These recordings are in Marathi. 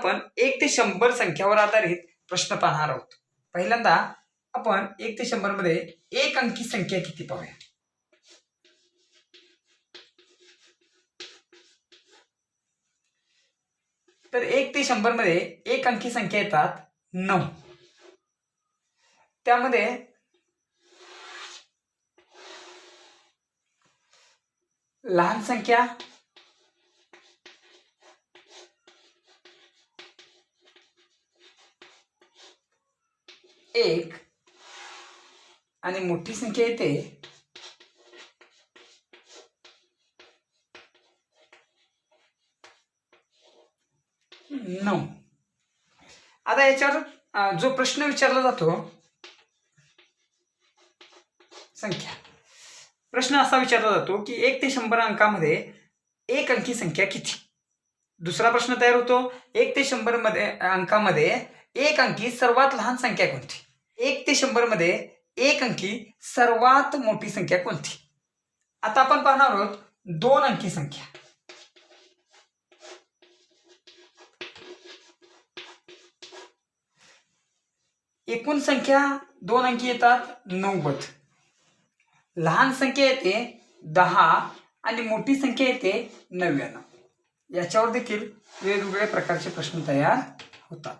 आपण एक ते शंभर संख्यावर आधारित प्रश्न पाहणार आहोत. पहिल्यांदा आपण एक ते शंभरमध्ये एक अंकी संख्या किती पाहूया? तर एक ते शंभरमध्ये एक अंकी संख्या येतात नऊ. त्यामध्ये लहान संख्या एक आणि मोठी संख्या येते नऊ. आता याच्यावर जो प्रश्न विचारला जातो संख्या. प्रश्न असा विचारला जातो की एक ते शंभर अंकामध्ये एक अंकी संख्या किती? दुसरा प्रश्न तयार होतो एक ते शंभरमध्ये अंकामध्ये एक अंकी सर्वात लहान संख्या कोणती? एक ते शंभरमध्ये एक अंकी सर्वात मोठी संख्या कोणती? आता आपण पाहणार आहोत दोन अंकी संख्या. एकूण संख्या दोन अंकी येतात नव्वद. लहान संख्या येते दहा आणि मोठी संख्या येते नव्याण्णव. याच्यावर देखील वेगवेगळ्या प्रकारचे प्रश्न तयार होतात.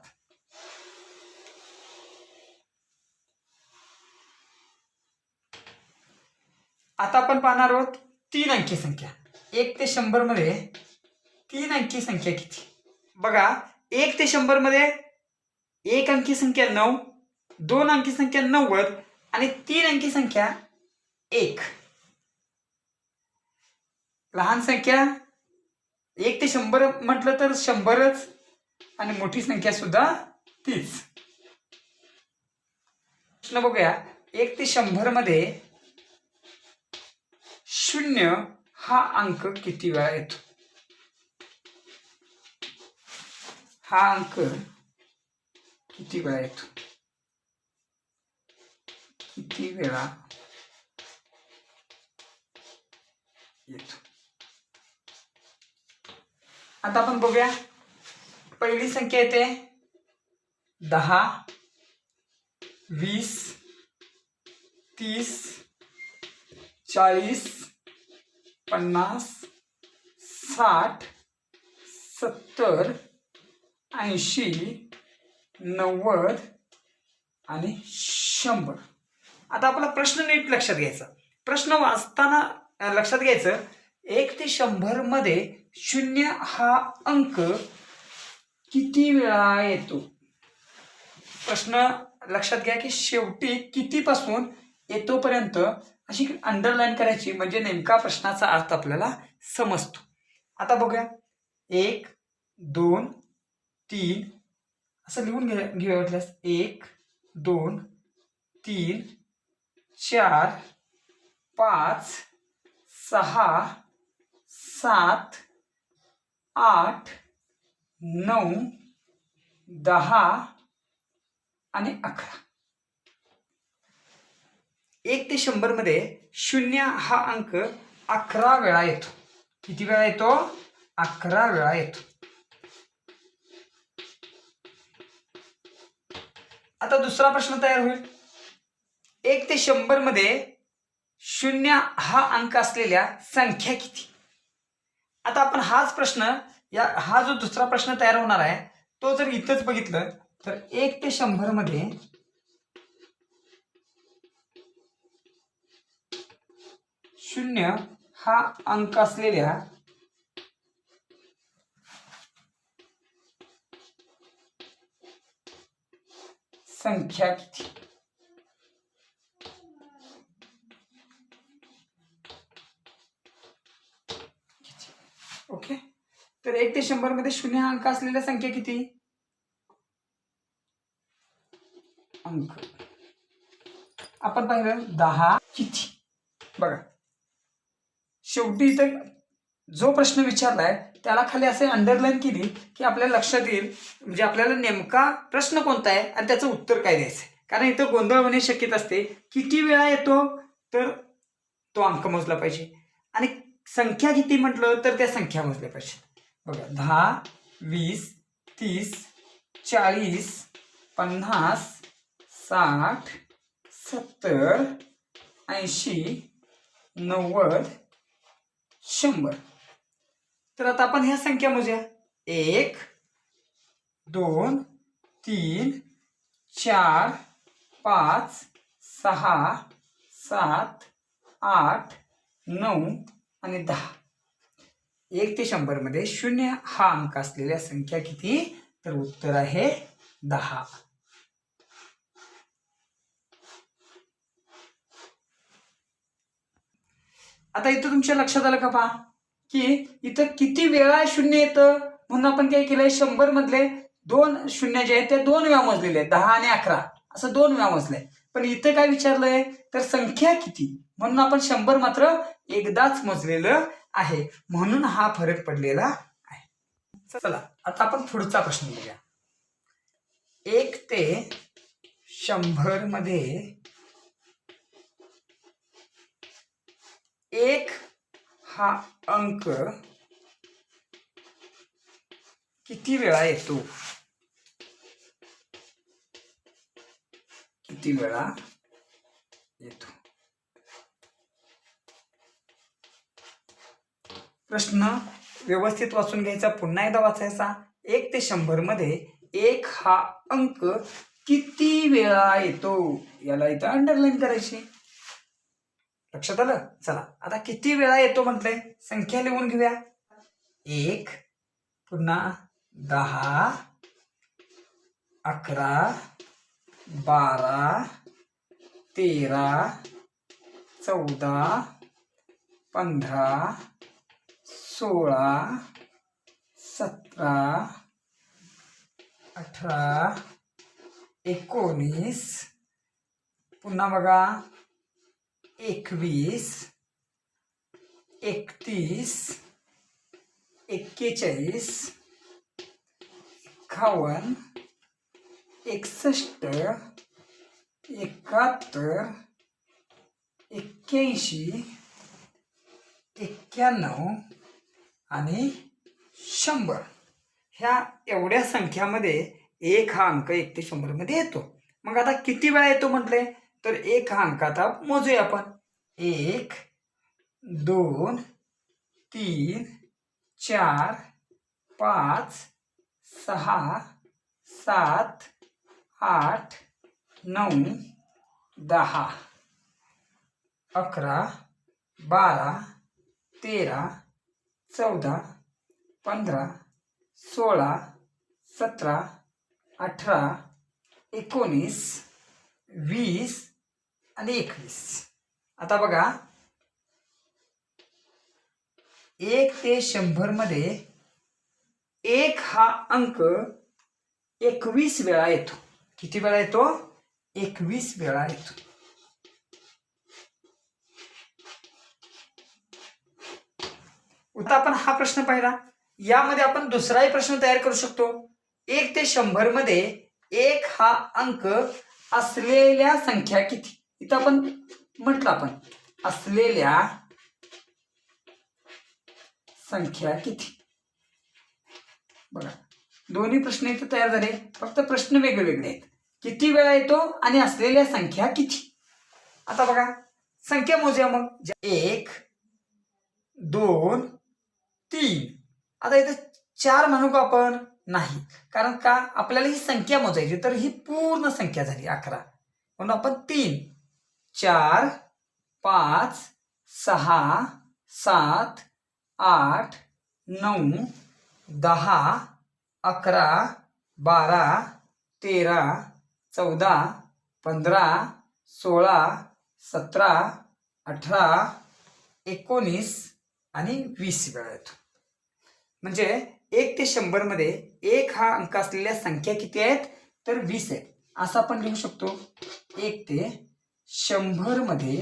आता आपण पाहणार आहोत तीन अंकी संख्या. एक ते शंभरमध्ये तीन अंकी संख्या किती? बघा एक ते शंभरमध्ये एक अंकी संख्या नऊ दोन अंकी संख्या नव्वद आणि तीन अंकी संख्या एक. लहान संख्या एक ते शंभर म्हटलं तर शंभरच आणि मोठी संख्या सुद्धा तीच. प्रश्न बघूया एक ते शंभरमध्ये शून्य हा अंक किती वेळा येतो हा अंक किती वेळा येतो किती वेळा येतो? आता आपण बघूया. पहिली संख्या येते. दहा वीस तीस चाळीस पन्नास साठ सत्तर ऐंशी नव्वद आणि शंभर. आता आपला प्रश्न नीट लक्षात घ्यायचा. प्रश्न वाचताना लक्षात घ्यायचं एक ते शंभरमध्ये शून्य हा अंक किती वेळा येतो? प्रश्न लक्षात घ्या की शेवटी कितीपासून येतोपर्यंत अशी अंडरलाईन करायची म्हणजे नेमका प्रश्नाचा अर्थ आपल्याला समजतो. आता बघूया. एक दोन तीन. असं लिहून घे घेऊया वाटल्यास एक दोन तीन चार पाच सहा सात आठ नऊ दहा आणि अकरा. एक ते शंभरमध्ये शून्य हा अंक अकरा वेळा येतो. किती वेळा येतो? अकरा वेळा येतो. आता दुसरा प्रश्न तयार होईल. एक ते शंभरमध्ये शून्य हा अंक असलेल्या संख्या किती? आता आपण हाच प्रश्न या हा जो दुसरा प्रश्न तयार होणार आहे तो जर इथंच बघितलं तर एक ते शंभर शून्य हा अंक असलेल्या संख्या किती? ओके. तर एक ते शंभरमध्ये शून्य हा अंक असलेल्या संख्या किती? अंक. आपण पाहिलं दहा किती? बघा. शेवटी इथं जो प्रश्न विचारलाय त्याला खाली असे अंडरलाईन केली की आपल्याला लक्षात येईल म्हणजे आपल्याला नेमका प्रश्न कोणता आहे आणि त्याचं उत्तर काय द्यायचं आहे कारण इथं गोंधळ होणे शक्यता असते. किती वेळा येतो तर तो अंक मोजला पाहिजे. आणि संख्या किती म्हटलं तर त्या संख्या मोजल्या पाहिजेत. बघा दहा वीस तीस चाळीस पन्नास साठ सत्तर ऐंशी नव्वद शंभर. तर आता आपण ह्या संख्या मोजूया. एक दोन तीन चार पाच सहा सात आठ नऊ आणि दहा. एक ते शंभरमध्ये शून्य हा अंक असलेल्या संख्या किती? तर उत्तर आहे दहा. आता इथं तुमच्या लक्षात आलं का पहा? की इथं किती वेळा शून्य येतं? म्हणून आपण काय केलंय? शंभर मधले दोन शून्य जे आहेत ते दोन वेळा मोजलेले आहेत. दहा आणि अकरा. असं दोन वेळा मोजलंय पण इथं काय विचारलंय? तर संख्या किती? म्हणून आपण शंभर मात्र एकदाच मोजलेलं आहे. म्हणून हा फरक पडलेला आहे. चला आता आपण पुढचा प्रश्न बघूया. एक ते शंभरमध्ये एक हा अंक किती वेळा येतो? किती वेळा येतो? प्रश्न व्यवस्थित वाचून घ्यायचा पुन्हा एकदा वाचायचा. एक ते शंभरमध्ये एक हा अंक किती वेळा येतो? याला इथं अंडरलाईन करायची. लक्षात आलं? चला. आता किती वेळा येतो म्हटलंय संख्या लिहून घेऊया. एक पुन्हा दहा अकरा बारा तेरा चौदा पंधरा सोळा सतरा अठरा एकोणीस. पुन्हा बघा. एकवीस एकतीस एक्केचाळीस एकावन्न एकसष्ट एकाहत्तर एक्क्याऐंशी एक्क्याण्णव आणि शंभर. ह्या एवढ्या संख्यामध्ये एक हा अंक एक ते शंभरमध्ये येतो. मग आता किती वेळा येतो म्हटले तर एक हा अंक आता मोजूया आपण. एक दोन तीन चार पाच सहा सात आठ नऊ दहा. अकरा बारा तेरा चौदा पंधरा सोळा सतरा अठरा एकोणीस वीस आणि एकवीस. आता बघा. एक ते शंभरमध्ये एक हा अंक एकवीस वेळा येतो. किती वेळा येतो? एकवीस वेळा येतो. आता आपण हा प्रश्न पाहिला. यामध्ये आपण दुसराही प्रश्न तयार करू शकतो. एक ते शंभरमध्ये एक हा अंक असलेल्या संख्या किती? इथं आपण म्हटलं आपण असलेल्या संख्या किती? बघा दोन्ही प्रश्न इथे तयार झाले. फक्त प्रश्न वेगवेगळे आहेत. किती वेळा येतो आणि असलेल्या संख्या किती? आता बघा संख्या मोजूया मग. एक दोन तीन. आता इथे चार म्हणू का आपण? नाही. कारण का? आपल्याला ही संख्या मोजायची. तर ही पूर्ण संख्या झाली अकरा. म्हणून आपण तीन. चार पाच सहा सात आठ नऊ दहा अकरा बारा तेरा चौदा पंधरा सोळा सतरा अठरा एकोणीस आणि वीस वेळा येतो म्हणजे एक ते शंभरमध्ये एक हा अंक असलेल्या संख्या किती आहेत? तर वीस आहेत. असं आपण लिहू शकतो. एक ते शंभरमध्ये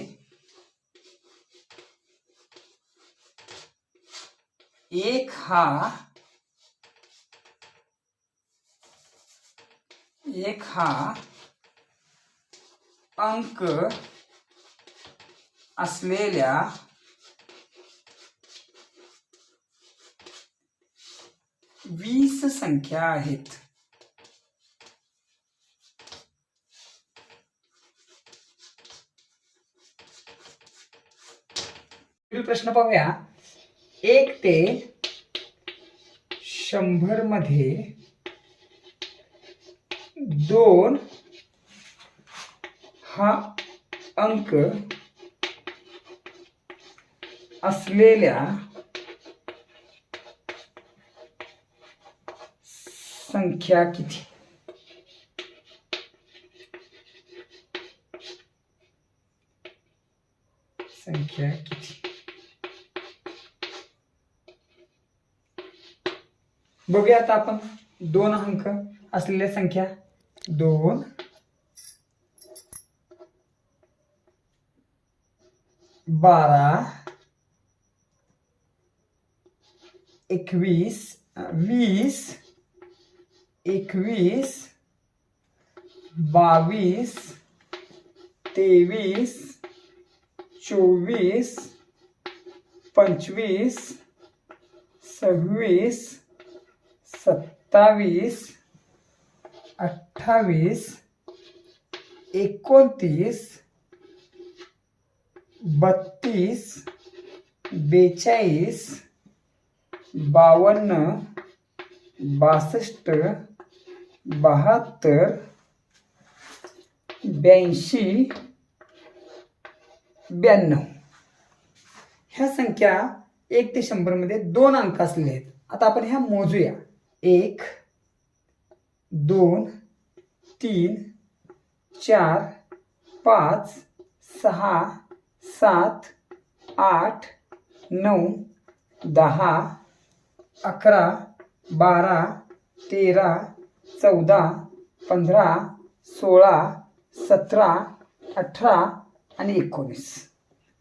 एक हा एक हा अंक असलेल्या वीस संख्या आहेत. प्रश्न पाहूया. एक ते शंभरमध्ये दोन हा अंक असलेल्या संख्या किती? संख्या किती? बघूया आता आपण दोन अंक संख्या. दोन. बारा. एकवीस. वीस. एकवीस. बावीस. तेवीस. चोवीस. पंचवीस. सव्वीस. सत्तावीस अठ्ठावीस एकोणतीस बत्तीस बेचाळीस बावन्न बासष्ट बहात्तर ब्याऐंशी ब्याण्णव. ह्या संख्या एक ते शंभरमध्ये दोन अंक असले आहेत. आता आपण ह्या मोजूया. एक, दोन, तीन, चार, पाच, सहा, सात, आठ, नऊ, दहा, अकरा, बारा, तेरा, चौदा, पंधरा, सोळा, सतरा, अठरा आणि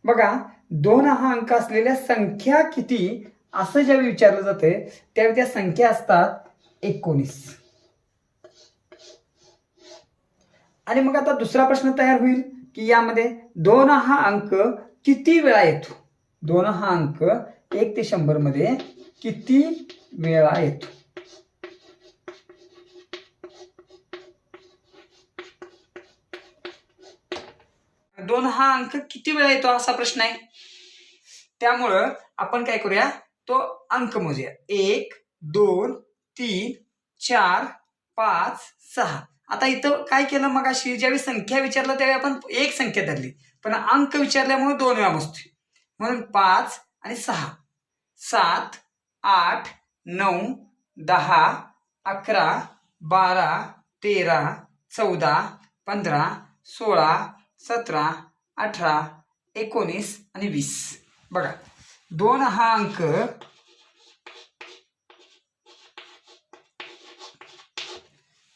बघा, दोन हा अंक संख्या किती असं ज्यावेळी विचारलं जाते त्यावेळी त्या संख्या असतात एकोणीस. आणि मग आता दुसरा प्रश्न तयार होईल की यामध्ये दोन हा अंक किती वेळा येतो? दोन हा अंक एक ते शंभरमध्ये किती वेळा येतो? दोन हा अंक किती वेळा येतो असा प्रश्न आहे. त्यामुळं आपण काय करूया तो अंक मोजूया एक दोन तीन चार पाच सहा. आता इथं काय केलं मग अशी ज्यावेळी संख्या विचारलं त्यावेळी आपण एक संख्या धरली. पण अंक विचारल्यामुळे दोन वेळा मोजतोय म्हणून पाच आणि सहा. सात आठ नऊ दहा अकरा बारा तेरा चौदा पंधरा सोळा सतरा अठरा एकोणीस आणि वीस. बघा. दोन हा अंक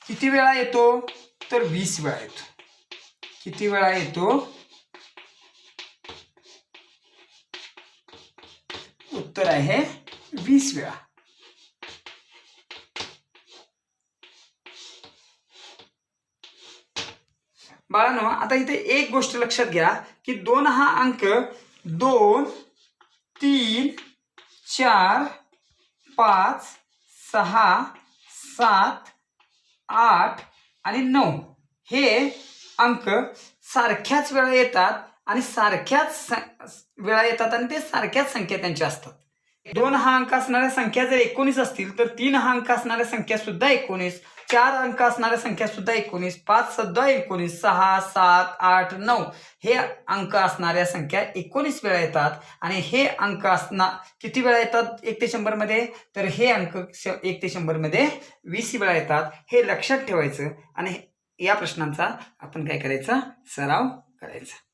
किती वेळा येतो? तर वीस वेळा येतो. किती वेळा येतो? उत्तर आहे वीस वेळा. बाळांनो, आता इथे एक गोष्ट लक्षात घ्या, की दोन हा अंक दोन तीन चार पाच सहा सात आठ आणि नऊ. हे अंक सारख्याच वेळा येतात आणि सारख्याच वेळा येतात आणि ते सारख्याच संख्या त्यांच्या असतात. दोन हा अंक असणाऱ्या संख्या जर एकोणीस असतील तर तीन हा अंक असणाऱ्या संख्या सुद्धा एकोणीस. चार अंक असणाऱ्या संख्या सुद्धा एकोणीस पाच सध्या एकोणीस सहा सात आठ नऊ. हे अंक असणाऱ्या संख्या एकोणीस वेळा येतात आणि हे अंक असणार किती वेळा येतात एक ते शंभरमध्ये? तर हे अंक श- एक ते शंभरमध्ये वीस वेळा येतात. हे लक्षात ठेवायचं आणि या प्रश्नांचा आपण काय करायचा? सराव करायचा.